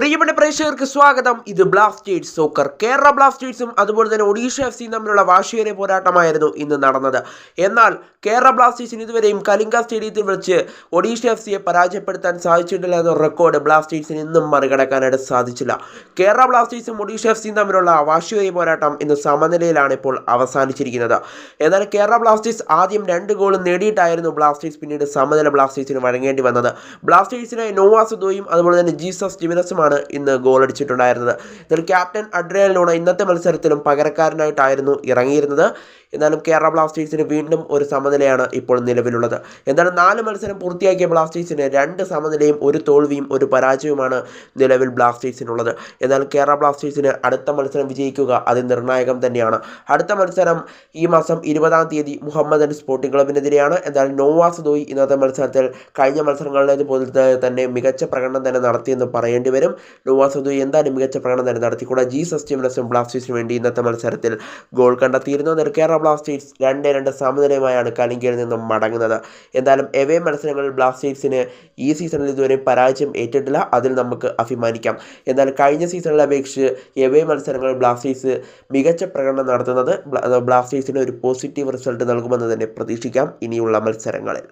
പ്രിയപ്പെട്ട പ്രേക്ഷകർക്ക് സ്വാഗതം. ഇത് ബ്ലാസ്റ്റേഴ്സ് സോക്കർ കേരള ബ്ലാസ്റ്റേഴ്സും അതുപോലെ തന്നെ ഒഡീഷ എഫ് സിയും തമ്മിലുള്ള വാശിയേറിയ പോരാട്ടമായിരുന്നു ഇന്ന് നടന്നത്. എന്നാൽ കേരള ബ്ലാസ്റ്റേഴ്സിന് ഇതുവരെയും കലിംഗ സ്റ്റേഡിയത്തിൽ വെച്ച് ഒഡീഷ എഫ് സിയെ പരാജയപ്പെടുത്താൻ സാധിച്ചിട്ടില്ല എന്ന റെക്കോർഡ് ബ്ലാസ്റ്റേഴ്സിന് ഇന്നും മറികടക്കാനായിട്ട് സാധിച്ചില്ല. കേരള ബ്ലാസ്റ്റേഴ്സും ഒഡീഷ എഫ് സിയും തമ്മിലുള്ള വാശിയേറിയ പോരാട്ടം ഇന്ന് സമനിലയിലാണ് ഇപ്പോൾ അവസാനിച്ചിരിക്കുന്നത്. എന്നാൽ കേരള ബ്ലാസ്റ്റേഴ്സ് ആദ്യം രണ്ട് ഗോൾ നേടിയിട്ടായിരുന്നു ബ്ലാസ്റ്റേഴ്സ് പിന്നീട് സമനില ബ്ലാസ്റ്റേഴ്സിന് വഴങ്ങേണ്ടി വന്നത്. ബ്ലാസ്റ്റേഴ്സിനായി നോവാസുദോയും അതുപോലെ തന്നെ ജീസസ് ജിമിനസുമാണ് ഇന്ന് ഗോൾ അടിച്ചിട്ടുണ്ടായിരുന്നത്. എന്നാൽ ക്യാപ്റ്റൻ അഡ്രിയൽ ലൂണ ഇന്നത്തെ മത്സരത്തിലും പകരക്കാരനായിട്ടായിരുന്നു ഇറങ്ങിയിരുന്നത്. എന്നാലും കേരള ബ്ലാസ്റ്റേഴ്സിന് വീണ്ടും ഒരു സമനിലയാണ് ഇപ്പോൾ നിലവിലുള്ളത്. എന്നാലും നാല് മത്സരം പൂർത്തിയാക്കിയ ബ്ലാസ്റ്റേഴ്സിന് രണ്ട് സമനിലയും ഒരു തോൽവിയും ഒരു പരാജയവുമാണ് നിലവിൽ ബ്ലാസ്റ്റേഴ്സിനുള്ളത്. എന്നാൽ കേരള ബ്ലാസ്റ്റേഴ്സിന് അടുത്ത മത്സരം വിജയിക്കുക അത് നിർണായകം തന്നെയാണ്. അടുത്ത മത്സരം ഈ മാസം ഇരുപതാം തീയതി മുഹമ്മദൻ സ്പോർട്ടിംഗ് ക്ലബിനെതിരെയാണ് എന്നാൽ നോവാസ് ദോയി ഇന്നത്തെ മത്സരത്തിൽ കഴിഞ്ഞ മത്സരങ്ങളിലേതുപോലെ തന്നെ മികച്ച പ്രകടനം തന്നെ നടത്തിയെന്ന് പറയേണ്ടി വരും. നോവാസ് ദോയി എന്തായാലും മികച്ച പ്രകടനം തന്നെ നടത്തി? കൂടെ ജി സസ്റ്റീമിനസും ബ്ലാസ്റ്റേഴ്സിന് വേണ്ടി ഇന്നത്തെ മത്സരത്തിൽ ഗോൾ കണ്ടെത്തിയിരുന്നു. എന്നാൽ കേരള ബ്ലാസ്റ്റേഴ്സ് രണ്ട് രണ്ട് സമനിലയുമായാണ് കലിംഗയിൽ നിന്നും മടങ്ങുന്നത്. എന്തായാലും എവേ മത്സരങ്ങളിൽ ബ്ലാസ്റ്റേഴ്സിന് ഈ സീസണിൽ ഇതുവരെ പരാജയം ഏറ്റിട്ടില്ല. അതിൽ നമുക്ക് അഭിമാനിക്കാം. എന്നാൽ കഴിഞ്ഞ സീസണിലെ അപേക്ഷിച്ച് എവേ മത്സരങ്ങളിൽ ബ്ലാസ്റ്റേഴ്സ് മികച്ച പ്രകടനം നടത്തുന്നത് ബ്ലാസ്റ്റേഴ്സിന് ഒരു പോസിറ്റീവ് റിസൾട്ട് നൽകുമെന്ന് തന്നെ പ്രതീക്ഷിക്കാം ഇനിയുള്ള മത്സരങ്ങളിൽ.